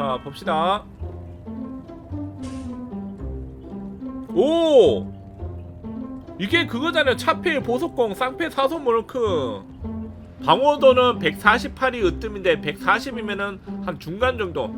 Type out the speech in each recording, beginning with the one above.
자 봅시다. 오! 이게 그거잖아요. 차페 보석공 쌍페 사선 모노크. 방어도는 148이 으뜸인데 140이면은 한 중간 정도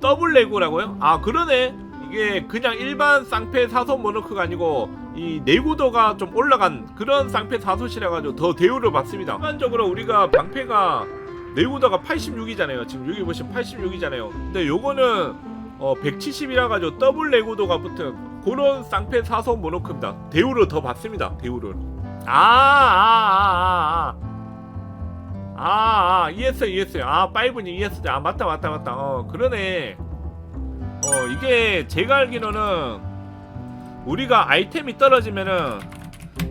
더블 레고라고요? 아 그러네. 이게 그냥 일반 쌍페 사선 모노크가 아니고 이 내구도가 좀 올라간 그런 쌍페 사소시라 가지고 더 대우를 받습니다. 일반적으로 우리가 방패가 내구도가 86이잖아요 지금 여기 보시면 86이잖아요 근데 요거는 어 170이라 가지고 더블 내구도가 붙은 그런 쌍페 사선 모노크입니다 대우를 더 받습니다 대우를 아아아 아 아 아, 아, 이해했어요, 이해했어요. 아, 파이브님 이해했어요. 아, 맞다, 맞다, 맞다. 어, 그러네. 어, 이게 제가 알기로는 우리가 아이템이 떨어지면은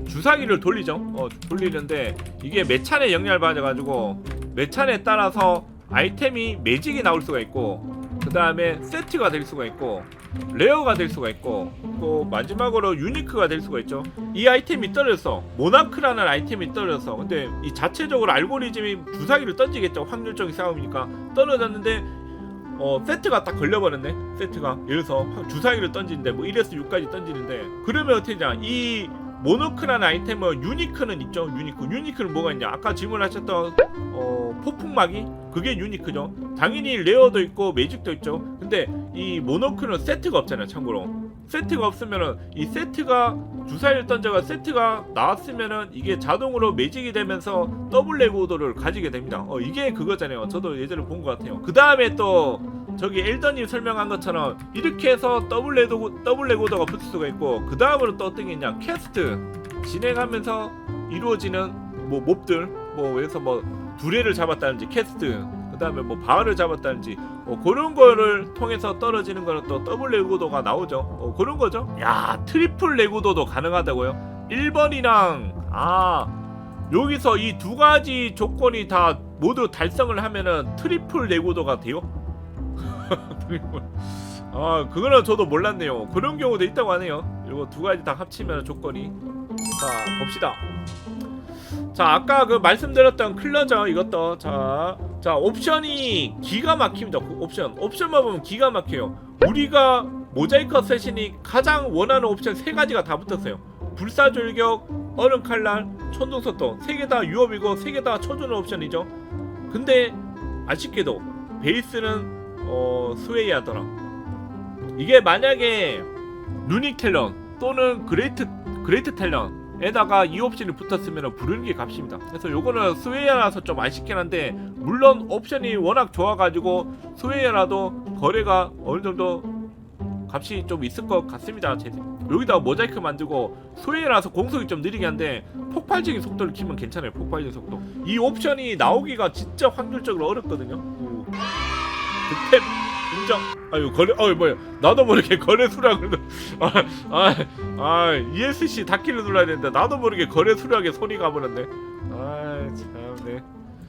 주사기를 돌리죠. 어, 돌리는데 이게 몇 차례 영향을 받아가지고 몇 차례에 따라서 아이템이 매직이 나올 수가 있고 그 다음에 세트가 될 수가 있고 레어가 될 수가 있고 또 마지막으로 유니크가 될 수가 있죠. 이 아이템이 떨어졌어. 모나크라는 아이템이 떨어졌어. 근데 이 자체적으로 알고리즘이 주사기를 던지겠죠. 확률적인 싸움이니까 떨어졌는데 어 세트가 딱 걸려버렸네. 세트가 예를 들어서 확- 주사기를 던지는데 뭐 1에서 6까지 던지는데 그러면 어떻게 되냐? 이 모노크라는 아이템은 유니크는 있죠. 유니크. 유니크는 뭐가 있냐? 아까 질문하셨던 어, 폭풍막이 그게 유니크죠. 당연히 레어도 있고 매직도 있죠. 근데 이 모노크는 세트가 없잖아요. 참고로 세트가 없으면은 이 세트가 주사위를 던져가 세트가 나왔으면은 이게 자동으로 매직이 되면서 더블 레고도를 가지게 됩니다. 어 이게 그거잖아요. 저도 예전에 본 것 같아요. 그 다음에 또 저기 엘더님 설명한 것처럼 이렇게 해서 더블 레고 더블 레고도가 붙을 수가 있고 그 다음으로 또 어떤 게 있냐 캐스트 진행하면서 이루어지는 뭐 몹들 뭐 그래서 뭐 두레를 잡았다든지 캐스트 그 다음에 뭐 바알을 잡았다든지 뭐 그런 거를 통해서 떨어지는 거는 또 더블 레고도가 나오죠. 어, 그런 거죠? 야 트리플 레고도도 가능하다고요? 1번이랑 아 여기서 이 두 가지 조건이 다 모두 달성을 하면은 트리플 레고도가 돼요. 아 그거는 저도 몰랐네요. 그런 경우도 있다고 하네요. 이거 두 가지 다 합치면 조건이. 자 봅시다 자 아까 그 말씀드렸던 클러저 이것도 자, 자 옵션이 기가 막힙니다. 그 옵션. 옵션만 보면 기가 막혀요. 우리가 모자이크 세신이 가장 원하는 옵션 세 가지가 다 붙었어요. 불사졸격 얼음 칼날 천둥속도 세개 다 유업이고 세 개 다 쳐주는 옵션이죠. 근데 아쉽게도 베이스는 어 스웨이하더라. 이게 만약에 루닉 텔런 또는 그레이트 그레이트 텔런 에다가 이 옵션이 붙었으면 부르는 게 값입니다. 그래서 요거는 스웨이어라서 좀 아쉽긴 한데 물론 옵션이 워낙 좋아가지고 스웨이어라도 거래가 어느 정도 값이 좀 있을 것 같습니다. 제- 여기다가 모자이크 만들고 스웨이어라서 공속이 좀 느리긴 한데 폭발적인 속도를 키면 괜찮아요. 폭발적인 속도. 이 옵션이 나오기가 진짜 확률적으로 어렵거든요. 오. 득템 인정. 아유 거래 어이 뭐야 나도 모르게 거래 수락을 눌- 아, 아, 아 ESC 닫기를 눌러야 되는데 나도 모르게 거래 수락에 손이 가버렸네. 아 참네.